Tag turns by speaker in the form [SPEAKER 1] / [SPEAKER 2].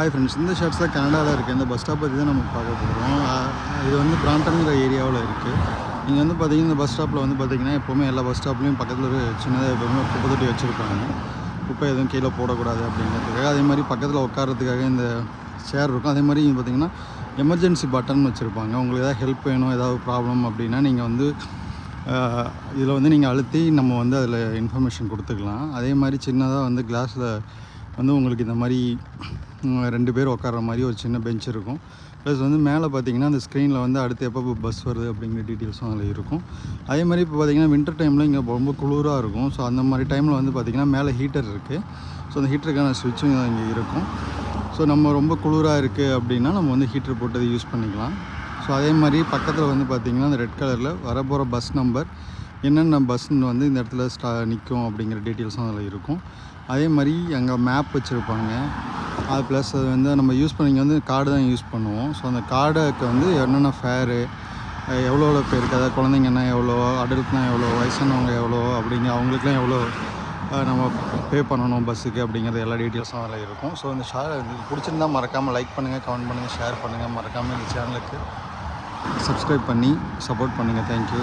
[SPEAKER 1] Hi friends இந்த ஷர்ட்ஸில் கனடாவில் இருக்குது இந்த பஸ் ஸ்டாப் பற்றி தான் நம்ம பார்க்க போகிறோம் இது வந்து பிராண்டன்கிற ஏரியாவில் இருக்குது நீங்கள் வந்து பார்த்தீங்கன்னா இந்த பஸ் ஸ்டாப்பில் வந்து பார்த்தீங்கன்னா எப்போவுமே எல்லா பஸ் ஸ்டாப்லேயும் பக்கத்தில் ஒரு சின்னதாக எப்போவுமே குப்பை தொட்டி வச்சுருப்பாங்க. குப்பை எதுவும் கீழே போடக்கூடாது அப்படிங்கிறதுக்காக. அதே மாதிரி பக்கத்தில் உட்காரத்துக்காக இந்த சேர் இருக்கும். அதே மாதிரி பார்த்தீங்கன்னா எமர்ஜென்சி பட்டன் வச்சுருப்பாங்க. உங்களுக்கு ஏதாவது ஹெல்ப் வேணும் ஏதாவது ப்ராப்ளம் அப்படின்னா நீங்கள் வந்து இதில் வந்து நீங்கள் அழுத்தி நம்ம வந்து அதில் இன்ஃபர்மேஷன் கொடுத்துக்கலாம். அதே மாதிரி சின்னதாக வந்து கிளாஸில் வந்து உங்களுக்கு இந்த மாதிரி ரெண்டு பேர் உட்கார்ற மாதிரி ஒரு சின்ன பெஞ்ச் இருக்கும். ப்ளஸ் வந்து மேலே பார்த்தீங்கன்னா அந்த ஸ்க்ரீனில் வந்து அடுத்து எப்போ பஸ் வருது அப்படிங்கிற டீட்டெயில்ஸும் அதில் இருக்கும். அதே மாதிரி இப்போ பார்த்தீங்கன்னா வின்டர் டைமில் இங்கே ரொம்ப குளிராக இருக்கும். ஸோ அந்த மாதிரி டைமில் வந்து பார்த்திங்கன்னா மேலே ஹீட்டர் இருக்குது ஸோ அந்த ஹீட்டருக்கான சுவிட்சும் இங்கே இருக்கும். ஸோ நம்ம ரொம்ப குளிராக இருக்குது அப்படின்னா நம்ம வந்து ஹீட்டர் போட்டு யூஸ் பண்ணிக்கலாம். ஸோ அதே மாதிரி பக்கத்தில் வந்து பார்த்திங்கன்னா அந்த ரெட் கலரில் வரப்போகிற பஸ் நம்பர் என்னென்ன பஸ்ன்னு வந்து இந்த இடத்துல ஸ்டா நிற்கும் அப்படிங்கிற டீட்டெயில்ஸும் அதில் இருக்கும். அதே மாதிரி அங்கே மேப் வச்சுருப்பாங்க. அது ப்ளஸ் அது வந்து நம்ம யூஸ் பண்ணிங்க வந்து கார்டு தான் யூஸ் பண்ணுவோம். ஸோ அந்த கார்டுக்கு வந்து என்னென்ன ஃபேரு எவ்வளோ எவ்வளோ பேருக்கு அதாவது குழந்தைங்கன்னா எவ்வளோ அடல்ட்னா எவ்வளோ வயசானவங்க எவ்வளோ அப்படிங்க அவங்களுக்குலாம் எவ்வளோ நம்ம பே பண்ணணும் பஸ்ஸுக்கு அப்படிங்கிறது எல்லா டீட்டெயில்ஸும் அதில் இருக்கும். ஸோ இந்த ஷேர் பிடிச்சிருந்தால் பிடிச்சிருந்தா மறக்காமல் லைக் பண்ணுங்கள் கமெண்ட் பண்ணுங்கள் ஷேர் பண்ணுங்கள் மறக்காமல் இந்த சேனலுக்கு சப்ஸ்கிரைப் பண்ணி சப்போர்ட் பண்ணுங்கள் தேங்க்யூ